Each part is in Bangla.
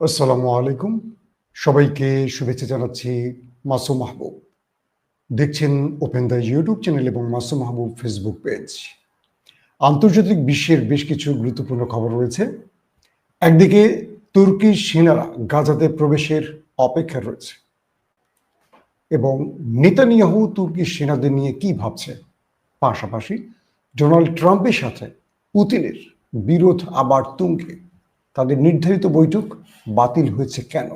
আসসালামু আলাইকুম। সবাইকে শুভেচ্ছা জানাচ্ছি মাসুম মাহবুব। দেখছেন ওপেন দ্য ইউটিউব চ্যানেল এবং মাসুম মাহবুব ফেসবুক পেজ আন্তর্জাতিক বিশ্বের বেশ কিছু গুরুত্বপূর্ণ খবর রয়েছে। একদিকে তুর্কি সেনারা গাজাতে প্রবেশের অপেক্ষা রয়েছে। এবং নেতানিয়াহু তুর্কি সেনাদের নিয়ে কি ভাবছে? পাশাপাশি ডোনাল্ড ট্রাম্পের সাথে পুতিনের বিরোধ আবার তুঙ্গে। তাদের নির্ধারিত বৈঠক বাতিল হয়েছে কেন?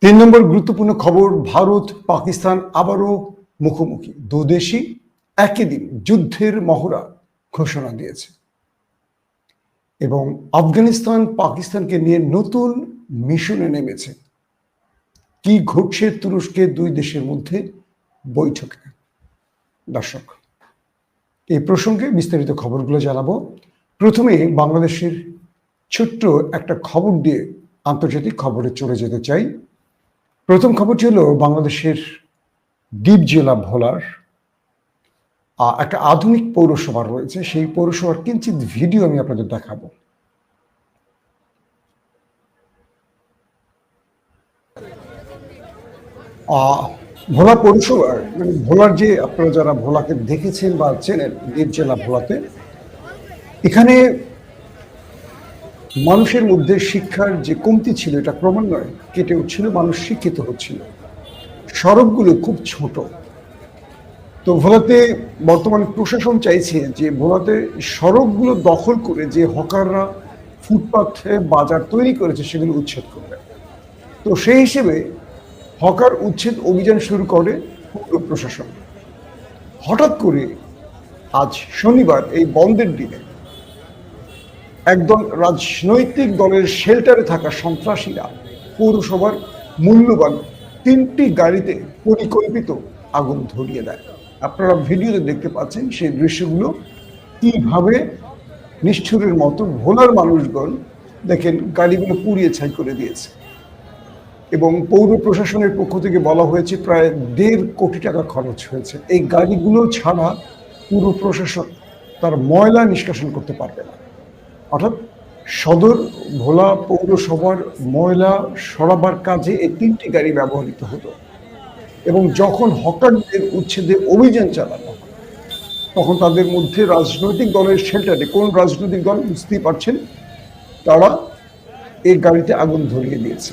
তিন নম্বর গুরুত্বপূর্ণ খবর, ভারত, পাকিস্তান আবারও মুখোমুখি। দুদেশই একই দিন যুদ্ধের মহড়া ঘোষণা দিয়েছে। এবং আফগানিস্তান, পাকিস্তানকে নিয়ে নতুন মিশনে নেমেছে। কি ঘটছে তুরস্কের দুই দেশের মধ্যে বৈঠকে? দর্শক, এই প্রসঙ্গে বিস্তারিত খবরগুলো জানাব। প্রথমে বাংলাদেশের ছোট্ট একটা খবর দিয়ে আন্তর্জাতিক খবরে চলে যেতে চাই। প্রথম খবরটি হলো বাংলাদেশের দ্বীপ জেলা ভোলার একটা আধুনিক পৌরসভা রয়েছে। সেই পৌরসভার কিঞ্চিত ভিডিও আমি আপনাদের দেখাবো। ভোলা পৌরসভার মানে ভোলার যে আপনারা যারা ভোলাকে দেখেছেন বা চেনেন, দ্বীপ জেলা ভোলাতে, এখানে মানুষের মধ্যে শিক্ষার যে কমতি ছিল, এটা ক্রমান্বয়ে কেটে উঠছিল, মানুষ শিক্ষিত হচ্ছিল। সড়কগুলো খুব ছোট। তো ভোলাতে বর্তমান প্রশাসন চাইছে যে ভোলাতে সড়কগুলো দখল করে যে হকাররা ফুটপাথে বাজার তৈরি করেছে, সেগুলো উচ্ছেদ করবে। তো সেই হিসেবে হকার উচ্ছেদ অভিযান শুরু করে পৌর প্রশাসন। হঠাৎ করে আজ শনিবার এই বন্ধের দিনে একদল রাজনৈতিক দলের শেল্টারে থাকা সন্ত্রাসীরা পৌরসভার মূল্যবান তিনটি গাড়িতে পরিকল্পিত আগুন ধরিয়ে দেয়। আপনারা ভিডিওতে দেখতে পাচ্ছেন সেই দৃশ্যগুলো। কীভাবে নিষ্ঠুরের মতো ভোলার মানুষগণ দেখেন গাড়িগুলো পুড়িয়ে ছাই করে দিয়েছে। এবং পৌর প্রশাসনের পক্ষ থেকে বলা হয়েছে প্রায় দেড় কোটি টাকা খরচ হয়েছে। এই গাড়িগুলো ছাড়া পুরো প্রশাসন তার ময়লা নিষ্কাশন করতে পারবে না। অর্থাৎ সদর ভোলা পৌরসভার ময়লা সরাবার কাজে এই তিনটি গাড়ি ব্যবহৃত হতো। এবং যখন হকারদের উচ্ছেদে অভিযান চালানো তখন তাদের মধ্যে রাজনৈতিক দলের শেল্টারে কোন রাজনৈতিক দল বুঝতেই পারছেন, তারা এই গাড়িতে আগুন ধরিয়ে দিয়েছে।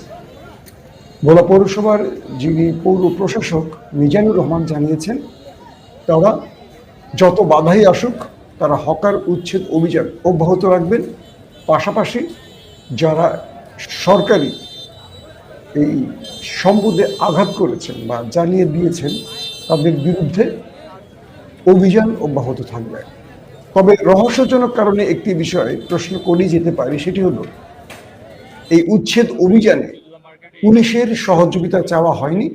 ভোলা পৌরসভার যিনি পৌর প্রশাসক মিজানুর রহমান জানিয়েছেন, তারা যত বাধাই আসুক তারা হকার উচ্ছেদ অভিযান অব্যাহত রাখবেন। পাশাপাশি যারা সরকারি এই সম্পদে আঘাত করেছেন বা জানিয়ে দিয়েছেন, তাদের বিরুদ্ধে অভিযান অব্যাহত থাকবে। তবে রহস্যজনক কারণে একটি বিষয়ে প্রশ্ন করেই যেতে পারি, সেটি হলো, এই উচ্ছেদ অভিযানে পুলিশের সহযোগিতা চাওয়া হয়নি,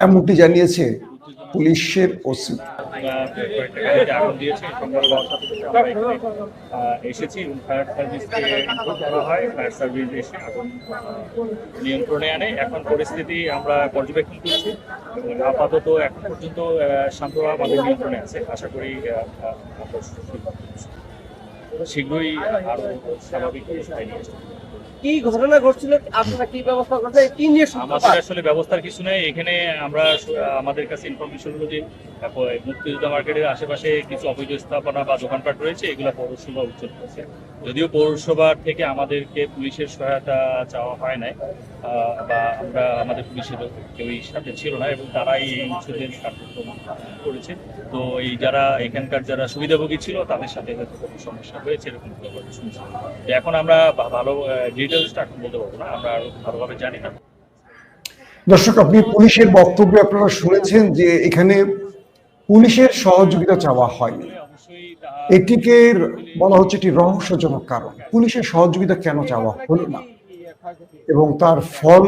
এমনটি জানিয়েছে পুলিশের ওসি। কয়েকটা গাড়িতে আগুন দিয়েছে সকাল হওয়ার সাথে সাথে আমরা এখানে এসেছি এবং ফায়ার সার্ভিসকে করা হয় ফায়ার সার্ভিস এসে আগুন নিয়ন্ত্রণে আনে। এখন পরিস্থিতি আমরা পর্যবেক্ষণ করছি আপাতত এখন পর্যন্ত শান্তভাবে আমাদের নিয়ন্ত্রণে আছে। আশা করি শীঘ্রই আরও স্বাভাবিক অবস্থায় নিয়ে আসতে পারব। কি ঘটনা ঘটছিল? আপনারা কি ব্যবস্থা করছেন? কি নিয়ে আমাদের আসলে ব্যবস্থার কিছু নেই। এখানে আমরা আমাদের কাছে ইনফরমেশন হলো যে মুক্তিযোদ্ধা মার্কেটের আশেপাশে কিছু অবৈধ স্থাপনা বা দোকানপাট রয়েছে এগুলো পৌরসভা উচ্ছেদ করছে। যদিও পৌরসভার থেকে আমাদেরকে পুলিশের সহায়তা চাওয়া হয় নাই বা আমরা আমাদের পুলিশের কেউই সাথে ছিল না এবং তারাই এই উচ্ছেদের কার্যক্রম করেছে। তো এই যারা এখানকার যারা সুবিধাভোগী ছিল তাদের সাথে হয়তো কোনো সমস্যা হয়েছে এরকম শুনছি এখন আমরা ভালো ডিটেলসটা এখন বলতে পারব না আমরা আরও ভালোভাবে জানি না। দর্শক আপনি পুলিশের বক্তব্যে আপনারা শুনেছেন যে এখানে পুলিশের সহযোগিতা চাওয়া হয়নি এটিকে বলা হচ্ছে একটি রহস্যজনক কারণ। পুলিশের সহযোগিতা কেন চাওয়া হলো না? এবং তার ফল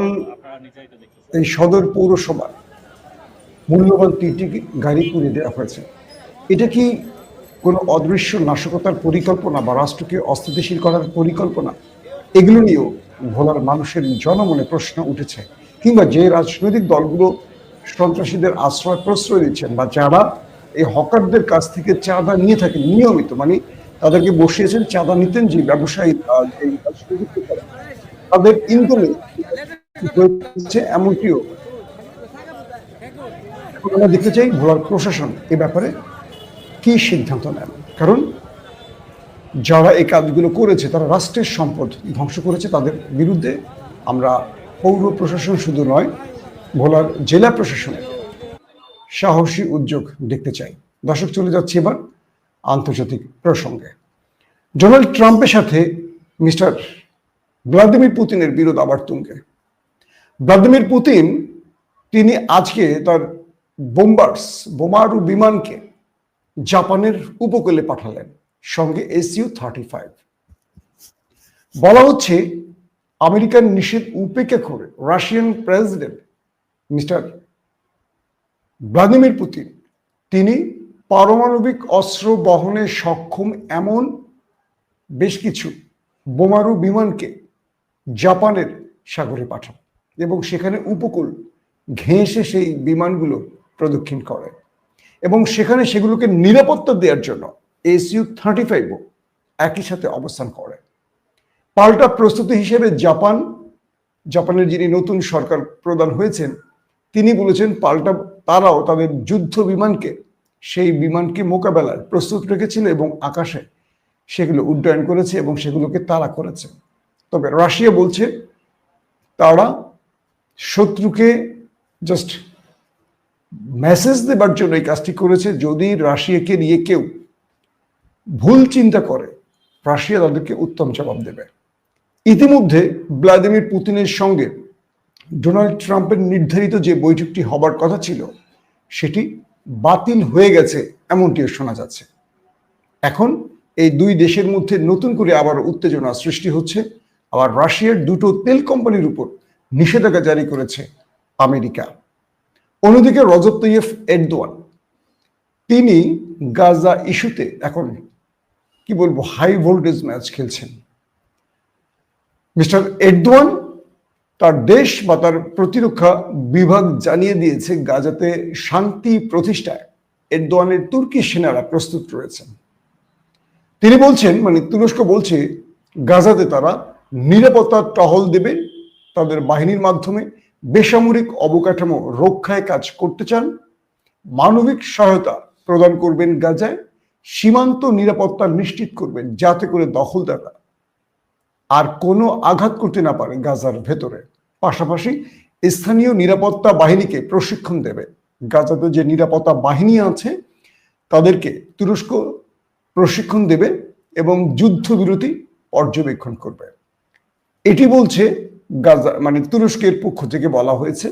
এই সদর পৌরসভা মূল্যবান তিনটি গাড়ি পুড়িয়ে দেওয়া হয়েছে। এটা কি কোনো অদৃশ্য নাশকতার পরিকল্পনা বা রাষ্ট্রকে অস্থিতিশীল করার পরিকল্পনা? এগুলো নিয়েও ভোলার মানুষের জনমনে প্রশ্ন উঠেছে। কিংবা যে রাজনৈতিক দলগুলো সন্ত্রাসীদের আশ্রয় প্রশ্রয় দিচ্ছেন বা যারা এই হকারদের কাছ থেকে চাঁদা নিয়ে থাকেন, নিয়মিত মানে তাদেরকে বসিয়েছেন, চাঁদা নিতেন যে ব্যবসায়ী তাদের ইনকামে হয়েছে এমনটিও আমরা দেখতে চাই ভোলার প্রশাসন এ ব্যাপারে কি সিদ্ধান্ত নেন কারণ যারা এই কাজগুলো করেছে, তারা রাষ্ট্রের সম্পদ ধ্বংস করেছে, তাদের বিরুদ্ধে আমরা পৌর প্রশাসন শুধু নয়, ভোলার জেলা প্রশাসনের সাহসী উদ্যোগ দেখতে চাই। দর্শক, চলে যাচ্ছে এবার আন্তর্জাতিক প্রসঙ্গে। ডোনাল্ড ট্রাম্পের সাথে মিস্টার ভ্লাদিমির পুতিনের বিরোধ আবার তুঙ্গে। ভ্লাদিমির পুতিন, তিনি আজকে তার বোম্বার্স, বোমারু বিমানকে জাপানের উপকূলে পাঠালেন। সঙ্গে এসইউ থার্টি ফাইভ। বলা হচ্ছে, আমেরিকার নিষেধ উপেক্ষা করে Russian president Mister Vladimir Putin, তিনি পারমাণবিক অস্ত্র বহনে সক্ষম এমন বেশ কিছু বোমারু বিমানকে জাপানের সাগরে পাঠান এবং সেখানে উপকূল ঘেঁষে সেই বিমানগুলো প্রদক্ষিণ করে এবং সেখানে সেগুলোকে নিরাপত্তা দেওয়ার জন্য এসইউ থার্টি ফাইভও একই সাথে অবস্থান করে। পাল্টা প্রস্তুতি হিসেবে জাপান, জাপানের যিনি নতুন সরকার প্রদান হয়েছেন, তিনি বলেছেন পাল্টা তারাও তাদের যুদ্ধ বিমানকে, সেই বিমানকে মোকাবেলার প্রস্তুত রেখেছিল এবং আকাশে সেগুলো উড্ডয়ন করেছে এবং সেগুলোকে তারা করেছে। তবে রাশিয়া বলছে, তারা শত্রুকে জাস্ট মেসেজ দেবার জন্য এই কাজটি করেছে, যদি রাশিয়াকে নিয়ে কেউ ভুল চিন্তা করে রাশিয়া তাদেরকে উত্তম জবাব দেবে। ইতিমধ্যে ভ্লাদিমির পুতিনের সঙ্গে ডোনাল্ড ট্রাম্পের নির্ধারিত যে বৈঠকটি হবার কথা ছিল, সেটি বাতিল হয়ে গেছে এমনটিও শোনা যাচ্ছে। এখন এই দুই দেশের মধ্যে নতুন করে আবার উত্তেজনা সৃষ্টি হচ্ছে। আবার রাশিয়ার দুটো তেল কোম্পানির উপর নিষেধাজ্ঞা জারি করেছে আমেরিকা। অন্যদিকে রজব তৈয়ফ এরদোয়ান, তিনি গাজা ইস্যুতে এখন কি বলব হাই ভোল্টেজ ম্যাচ খেলছেন। মিস্টার এরদোয়ান তার দেশ বা তার প্রতিরক্ষা বিভাগ জানিয়ে দিয়েছে গাজাতে শান্তি প্রতিষ্ঠায়। এরদোয়ানের তুর্কি সেনারা প্রস্তুত রয়েছেন। তিনি বলছেন মানে তুরস্ক বলছে, গাজাতে তারা নিরাপত্তার টহল দেবে, তাদের বাহিনীর মাধ্যমে বেসামরিক অবকাঠামো রক্ষায় কাজ করতে চান, মানবিক সহায়তা প্রদান করবেন গাজায় সীমান্ত নিরাপত্তা নিশ্চিত করবেন যাতে করে দখলদাররা আর কোনো আঘাত করতে না পারে গাজার ভেতরে। পাশাপাশি স্থানীয় নিরাপত্তা বাহিনীকে প্রশিক্ষণ দেবে। গাজাতে যে নিরাপত্তা বাহিনী আছে, তাদেরকে তুরস্ক প্রশিক্ষণ দেবে এবং যুদ্ধবিরতি পর্যবেক্ষণ করবে। এটি বলছে গাজা মানে তুরস্কের পক্ষ থেকে বলা হয়েছে।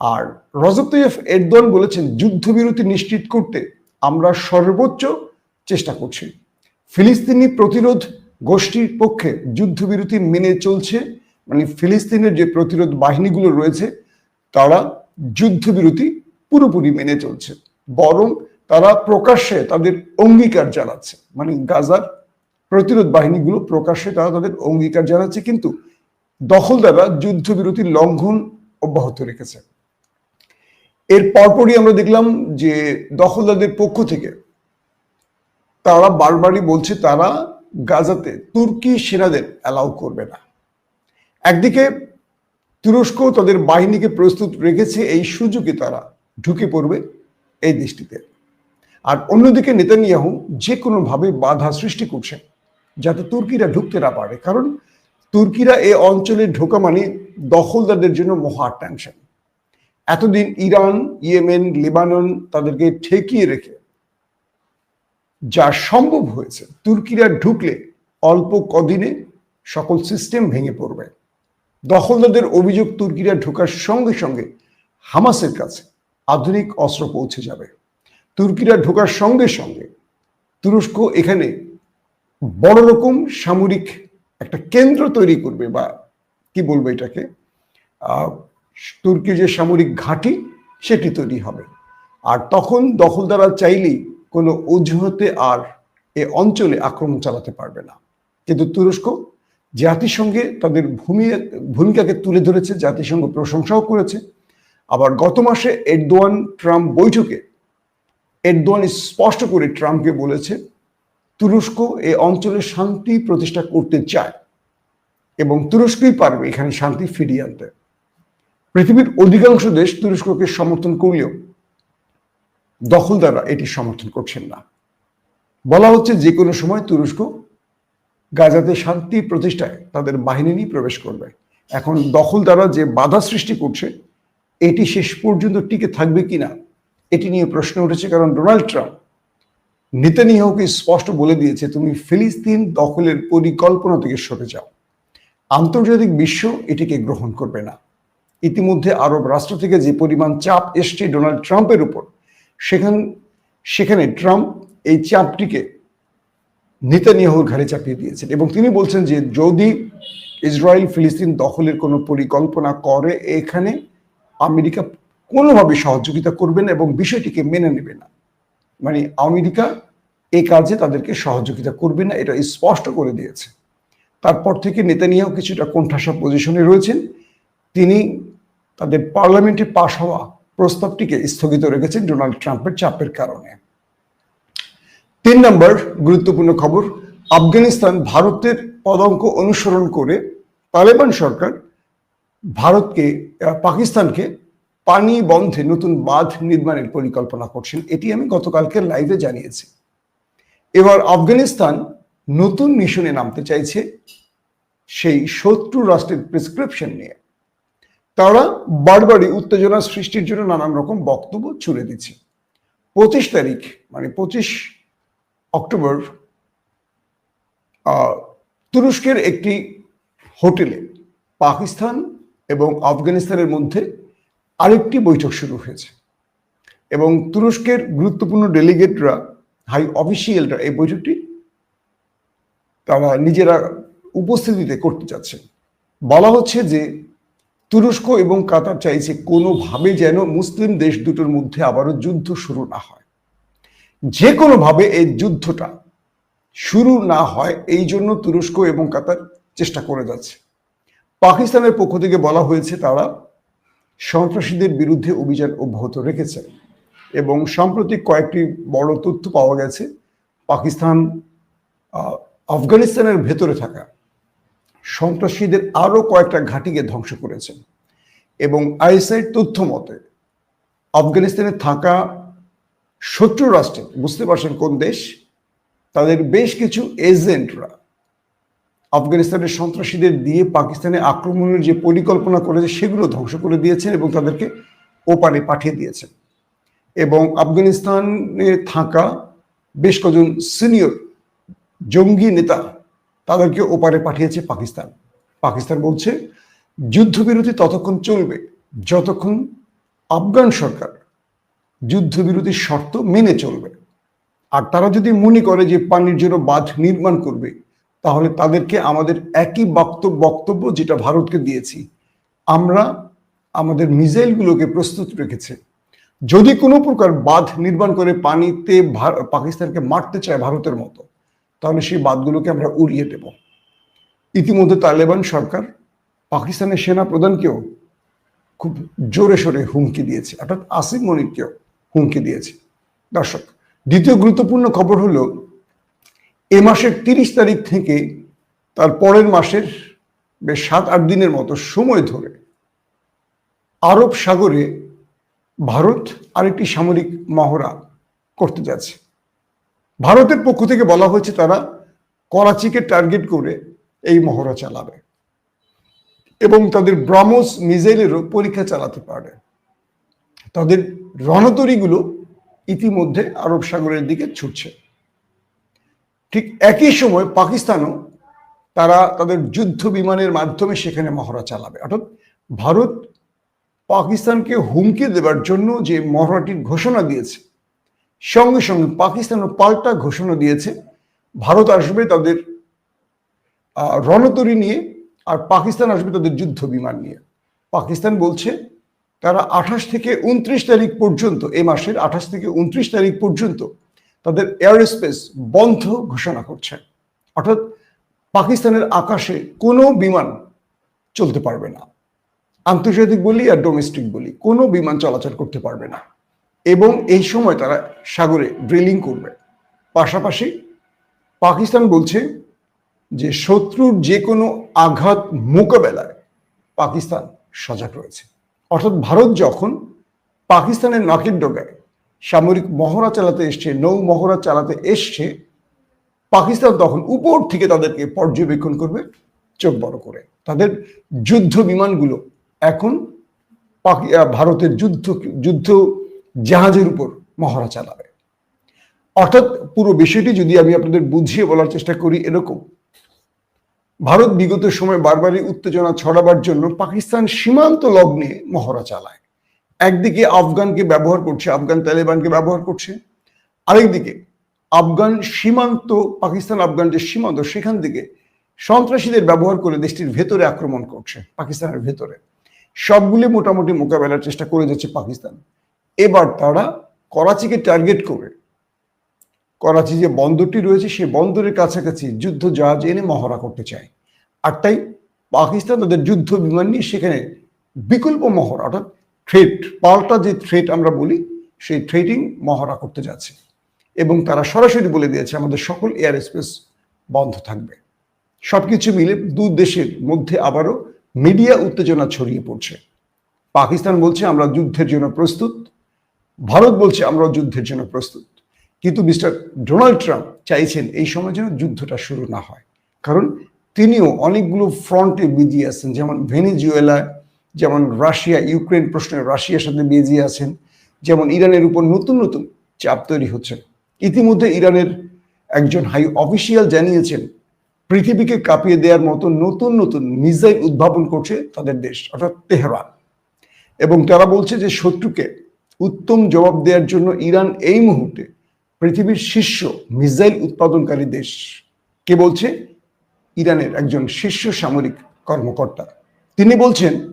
আর রজব তৈয়ফ এরদোয়ান বলেছেন, যুদ্ধবিরতি নিশ্চিত করতে আমরা সর্বোচ্চ চেষ্টা করছি। ফিলিস্তিনি প্রতিরোধ গোষ্ঠীর পক্ষে যুদ্ধবিরতি মেনে চলছে। মানে ফিলিস্তিনের যে প্রতিরোধ বাহিনীগুলো রয়েছে, তারা যুদ্ধবিরতি পুরোপুরি মেনে চলছে। বরং তারা প্রকাশ্যে তাদের অঙ্গীকার জানাচ্ছে। মানে গাজার প্রতিরোধ বাহিনীগুলো প্রকাশ্যে তারা তাদের অঙ্গীকার জানাচ্ছে, কিন্তু দখলদাররা যুদ্ধবিরতি লঙ্ঘন অব্যাহত রেখেছে। এর পরপরই আমরা দেখলাম যে দখলদারদের পক্ষ থেকে তারা বারবারই বলছে, তারা গাজাতে তুর্কি সেনাদের অ্যালাউ করবে না। একদিকে তুরস্ক তাদের বাহিনীকে প্রস্তুত রেখেছে, এই সুযোগে তারা ঢুকে পড়বে এই দেশটিতে। আর অন্যদিকে নেতানিয়াহু যে কোনোভাবে বাধা সৃষ্টি করছেন যাতে তুর্কিরা ঢুকতে না পারে, কারণ তুর্কিরা এ অঞ্চলে ঢোকা মানে দখলদারদের জন্য মহা টেনশন এতদিন ইরান, ইয়েমেন, লেবানন তাদেরকে ঠেকিয়ে রেখে যা সম্ভব হয়েছে। তুর্কিরা ঢুকলে অল্প কদিনে সকল সিস্টেম ভেঙে পড়বে। দখলদারদের অভিযোগ তুর্কিরা ঢোকার সঙ্গে সঙ্গে হামাসের কাছে আধুনিক অস্ত্র পৌঁছে যাবে। তুর্কিরা ঢোকার সঙ্গে সঙ্গে তুরস্ক এখানে বড় রকম সামরিক একটা কেন্দ্র তৈরি করবে বা কি বলব এটাকে? তুর্কির যে সামরিক ঘাঁটি, সেটি তৈরি হবে। আর তখন দখলদাররা চাইলেই কোনো অজুহাতে আর এ অঞ্চলে আক্রমণ চালাতে পারবে না। কিন্তু তুরস্ক জাতিসংঘে তাদের ভূমি, ভূমিকাকে তুলে ধরেছে, জাতিসংঘ প্রশংসাও করেছে। আবার গত মাসে এরদোয়ান ট্রাম্প বৈঠকে, এরদোয়ান স্পষ্ট করে ট্রাম্পকে বলেছে, তুরস্ক এ অঞ্চলে শান্তি প্রতিষ্ঠা করতে চায় এবং তুরস্কই পারবে এখানে শান্তি ফিরিয়ে আনতে। পৃথিবীর অধিকাংশ দেশ তুরস্ককে সমর্থন করলেও দখলদাররা এটি সমর্থন করছেন না। বলা হচ্ছে যে কোনো সময় তুরস্ক গাজাতে শান্তি প্রতিষ্ঠায় তাদের বাহিনী নিয়ে প্রবেশ করবে। এখন দখলদাররা যে বাধা সৃষ্টি করছে, এটি শেষ পর্যন্ত টিকে থাকবে কিনা, এটি নিয়ে প্রশ্ন উঠেছে কারণ ডোনাল্ড ট্রাম্প নেতানিয়াহুকে স্পষ্ট বলে দিয়েছে, তুমি ফিলিস্তিন দখলের পরিকল্পনা থেকে সরে যাও। আন্তর্জাতিক বিশ্ব এটিকে গ্রহণ করবে না। ইতিমধ্যে আরব রাষ্ট্র থেকে যে পরিমাণ চাপ এসছে ডোনাল্ড ট্রাম্পের উপর সেখান, সেখানে ট্রাম্প এই চাপটিকে নেতানিয়াহুর ঘাড়ে চাপিয়ে দিয়েছেন এবং তিনি বলছেন যে যদি ইসরায়েল ফিলিস্তিন দখলের কোনো পরিকল্পনা করে, এখানে আমেরিকা কোনোভাবে সহযোগিতা করবে না এবং বিষয়টিকে মেনে নেবে না। মানে আমেরিকা এই কাজে তাদেরকে সহযোগিতা করবে না, এটা স্পষ্ট করে দিয়েছে। তারপর থেকে নেতানিয়াহু কিছুটা কোণঠাসা পজিশনে রয়েছেন। তিনি তাদের পার্লামেন্টে পাশ হওয়া প্রস্তাবটিকে স্থগিত রেখেছেন ডোনাল্ড ট্রাম্পের চাপের কারণে। তিন নম্বর গুরুত্বপূর্ণ খবর, আফগানিস্তান ভারতের পদঙ্ক অনুসরণ করে তালেবান সরকার ভারতকে পাকিস্তানকে পানি বন্ধে নতুন বাঁধ নির্মাণের পরিকল্পনা করছেন। এটি আমি গতকালকে লাইভে জানিয়েছি। এবার আফগানিস্তান নতুন মিশনে নামতে চাইছে সেই শত্রু রাষ্ট্রের প্রেসক্রিপশন নিয়ে। তারা বারবারই উত্তেজনা সৃষ্টির জন্য নানান রকম বক্তব্য ছুড়ে দিচ্ছে। পঁচিশ তারিখ মানে পঁচিশ অক্টোবর তুরস্কের একটি হোটেলে পাকিস্তান এবং আফগানিস্তানের মধ্যে আরেকটি বৈঠক শুরু হয়েছে এবং তুরস্কের গুরুত্বপূর্ণ ডেলিগেটরা, হাই অফিসিয়ালরা এই বৈঠকটি তারা নিজেরা উপস্থিতিতে করতে চাচ্ছেন বলা হচ্ছে যে তুরস্ক এবং কাতার চাইছে কোনোভাবে যেন মুসলিম দেশ দুটোর মধ্যে আবারও যুদ্ধ শুরু না হয়। যে কোনোভাবে এই যুদ্ধটা শুরু না হয়, এই জন্য তুরস্ক এবং কাতার চেষ্টা করে যাচ্ছে। পাকিস্তানের পক্ষ থেকে বলা হয়েছে তারা সন্ত্রাসীদের বিরুদ্ধে অভিযান অব্যাহত রেখেছে এবং সাম্প্রতিক কয়েকটি বড় তথ্য পাওয়া গেছে, পাকিস্তান আফগানিস্তানের ভেতরে থাকা। সন্ত্রাসীদের আরও কয়েকটা ঘাঁটিকে ধ্বংস করেছে। এবং আইএসআইয়ের তথ্য মতে, আফগানিস্তানে থাকা শত্রু রাষ্ট্রে, বুঝতে পারছেন কোন দেশ? তাদের বেশ কিছু এজেন্টরা আফগানিস্তানের সন্ত্রাসীদের দিয়ে পাকিস্তানে আক্রমণের যে পরিকল্পনা করেছে, সেগুলো ধ্বংস করে দিয়েছেন এবং তাদেরকে ওপারে পাঠিয়ে দিয়েছেন। এবং আফগানিস্তানে থাকা বেশ কজন সিনিয়র জঙ্গি নেতা তাদেরকে ওপারে পাঠিয়েছে পাকিস্তান। পাকিস্তান বলছে, যুদ্ধবিরতি ততক্ষণ চলবে যতক্ষণ আফগান সরকার যুদ্ধবিরতির শর্ত মেনে চলবে। আর তারা যদি মনে করে যে পানির জন্য বাঁধ নির্মাণ করবে, তাহলে তাদেরকে আমাদের একই বক্তব্য বক্তব্য যেটা ভারতকে দিয়েছি, আমরা আমাদের মিসাইলগুলোকে প্রস্তুত রেখেছে। যদি কোনো প্রকার বাঁধ নির্মাণ করে পানিতে পাকিস্তানকে মারতে চায় ভারতের মতো তাহলে সেই বাঁধগুলোকে আমরা উড়িয়ে দেব। ইতিমধ্যে তালেবান সরকার পাকিস্তানের সেনা প্রধানকেও খুব জোরে সোরে হুমকি দিয়েছে। অর্থাৎ আসিফ মনিরকেও হুমকি দিয়েছে। দর্শক, দ্বিতীয় গুরুত্বপূর্ণ খবর হলো, এ মাসের তিরিশ তারিখ থেকে তার পরের মাসের বেশ সাত আট দিনের মতো সময় ধরে আরব সাগরে ভারত আরেকটি সামরিক মহড়া করতে যাচ্ছে। ভারতের পক্ষ থেকে বলা হয়েছে তারা করাচিকে টার্গেট করে এই মহড়া চালাবে এবং তাদের ব্রাহ্মস মিজাইলেরও পরীক্ষা চালাতে পারে তাদের রণতরীগুলো ইতিমধ্যে আরব সাগরের দিকে ছুটছে। ঠিক একই সময় পাকিস্তানও তারা তাদের যুদ্ধ বিমানের মাধ্যমে সেখানে মহড়া চালাবে। অর্থাৎ ভারত পাকিস্তানকে হুমকি দেবার জন্য যে মহড়াটির ঘোষণা দিয়েছে সঙ্গে সঙ্গে পাকিস্তানও পাল্টা ঘোষণা দিয়েছে, ভারত আসবে তাদের রণতরী নিয়ে আর পাকিস্তান আসবে তাদের যুদ্ধ বিমান নিয়ে। পাকিস্তান বলছে, তারা আঠাশ থেকে উনত্রিশ তারিখ পর্যন্ত, এ মাসের আঠাশ থেকে উনত্রিশ তারিখ পর্যন্ত তাদের এয়ার স্পেস বন্ধ ঘোষণা করছে। অর্থাৎ পাকিস্তানের আকাশে কোনো বিমান চলতে পারবে না। আন্তর্জাতিক বলি আর ডোমেস্টিক বলি, কোনো বিমান চলাচল করতে পারবে না। এবং এই সময় তারা সাগরে ড্রিলিং করবে। পাশাপাশি পাকিস্তান বলছে যে শত্রুর যে কোনো আঘাত মোকাবেলায় পাকিস্তান সজাগ রয়েছে। অর্থাৎ ভারত যখন পাকিস্তানের নাকের ডোগায় সামরিক মহড়া চালাতে এসছে, নৌ মহড়া চালাতে এসছে, পাকিস্তান তখন উপর থেকে তাদেরকে পর্যবেক্ষণ করবে, চোখ বড় করে। তাদের যুদ্ধ বিমানগুলো এখন ভারতের যুদ্ধ যুদ্ধ জাহাজের উপর মহড়া চালাবে। অর্থাৎ পুরো বিষয়টি যদি আমি আপনাদের বুঝিয়ে বলার চেষ্টা করি এরকম, ভারত বিগত সময় বারবারই উত্তেজনা ছড়াবার জন্য পাকিস্তান সীমান্ত লগ্নে মহড়া চালায়। একদিকে আফগানকে ব্যবহার করছে, আফগান তালেবানকে ব্যবহার করছে, আরেকদিকে আফগান সীমান্ত, পাকিস্তান আফগান যে সীমান্ত, সেখান থেকে সন্ত্রাসীদের ব্যবহার করে দেশটির ভেতরে আক্রমণ করছে, পাকিস্তানের ভেতরে। সবগুলি মোটামুটি মোকাবেলার চেষ্টা করে যাচ্ছে পাকিস্তান। এবার তারা করাচিকে টার্গেট করে। করাচি যে বন্দরটি রয়েছে সেই বন্দরের কাছাকাছি যুদ্ধ জাহাজ এনে মহড়া করতে চায়। আর তাই পাকিস্তান তাদের যুদ্ধ বিমান নিয়ে সেখানে বিকল্প মহড়া, অর্থাৎ থ্রেট পাল্টা যে থ্রেট আমরা বলি, সেই থ্রেটিং মহড়া করতে যাচ্ছে। এবং তারা সরাসরি বলে দিয়েছে, আমাদের সকল এয়ার স্পেস বন্ধ থাকবে। সবকিছু মিলে দু দেশের মধ্যে আবারও মিডিয়া উত্তেজনা ছড়িয়ে পড়ছে। পাকিস্তান বলছে, আমরা যুদ্ধের জন্য প্রস্তুত। ভারত বলছে আমরা যুদ্ধের জন্য প্রস্তুত। কিন্তু মিস্টার ডোনাল্ড ট্রাম্প চাইছেন এই সময় যেন যুদ্ধটা শুরু না হয়। কারণ তিনিও অনেকগুলো ফ্রন্টে বিজি আছেন, যেমন ভেনিজুয়েলা, যেমন রাশিয়া, ইউক্রেন প্রশ্নে রাশিয়ার সাথে বিজি আছেন, যেমন ইরানের উপর নতুন নতুন চাপ তৈরি হচ্ছে। ইতিমধ্যে ইরানের একজন হাই অফিসিয়াল জানিয়েছেন, পৃথিবীকে কাঁপিয়ে দেওয়ার মতো নতুন নতুন মিসাইল উদ্ভাবন করছে তাদের দেশ, অর্থাৎ তেহরান। এবং তারা বলছে যে শত্রুকে উত্তম জবাব দেওয়ার জন্য ইরান এই মুহূর্তে পৃথিবীর শীর্ষ মিসাইল উৎপাদনকারী দেশ। কে বলছে? ইরানের একজন শীর্ষ সামরিক কর্মকর্তা। তিনি বলছেন,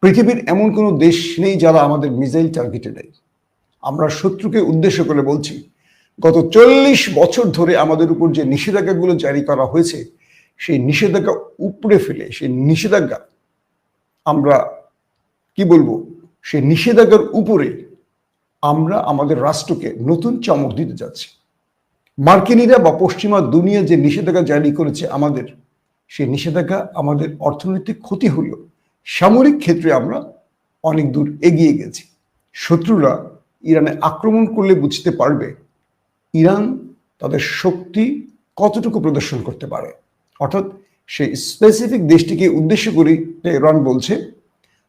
পৃথিবীর এমন কোনো দেশ নেই যারা আমাদের মিসাইল টার্গেটে নেই। আমরা শত্রুকে উদ্দেশ্য করে বলছি, গত চল্লিশ বছর ধরে আমাদের উপর যে নিষেধাজ্ঞাগুলো জারি করা হয়েছে, সেই নিষেধাজ্ঞা উপড়ে ফেলে, সেই নিষেধাজ্ঞা আমরা কি বলব? সেই নিষেধাজ্ঞার উপরে আমরা আমাদের রাষ্ট্রকে নতুন চমক দিতে যাচ্ছি। মার্কিনীরা বা পশ্চিমা দুনিয়া যে নিষেধাজ্ঞা জারি করেছে আমাদের, সেই নিষেধাজ্ঞা আমাদের অর্থনৈতিক ক্ষতি হলেও সামরিক ক্ষেত্রে আমরা অনেক দূর এগিয়ে গেছি। শত্রুরা ইরানে আক্রমণ করলে বুঝতে পারবে ইরান তাদের শক্তি কতটুকু প্রদর্শন করতে পারে। অর্থাৎ সেই স্পেসিফিক দেশটিকে উদ্দেশ্য করে ইরান বলছে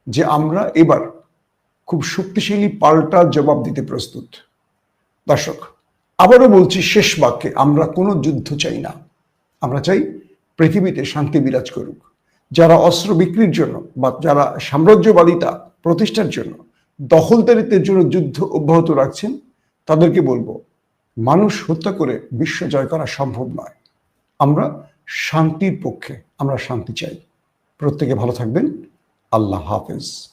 যে আমরা এবার খুব শক্তিশালী পাল্টা জবাব দিতে প্রস্তুত। দর্শক, আবারও বলছি শেষ বাক্যে, আমরা কোনো যুদ্ধ চাই না। আমরা চাই পৃথিবীতে শান্তি বিরাজ করুক। যারা অস্ত্র বিক্রির জন্য বা যারা সাম্রাজ্যবাদিতা প্রতিষ্ঠার জন্য দখলদারিত্বের জন্য যুদ্ধ অব্যাহত রাখছেন, তাদেরকে বলব, মানুষ হত্যা করে বিশ্ব জয় করা সম্ভব নয়। আমরা শান্তির পক্ষে, আমরা শান্তি চাই। প্রত্যেকে ভালো থাকবেন। আল্লাহ হাফেজ।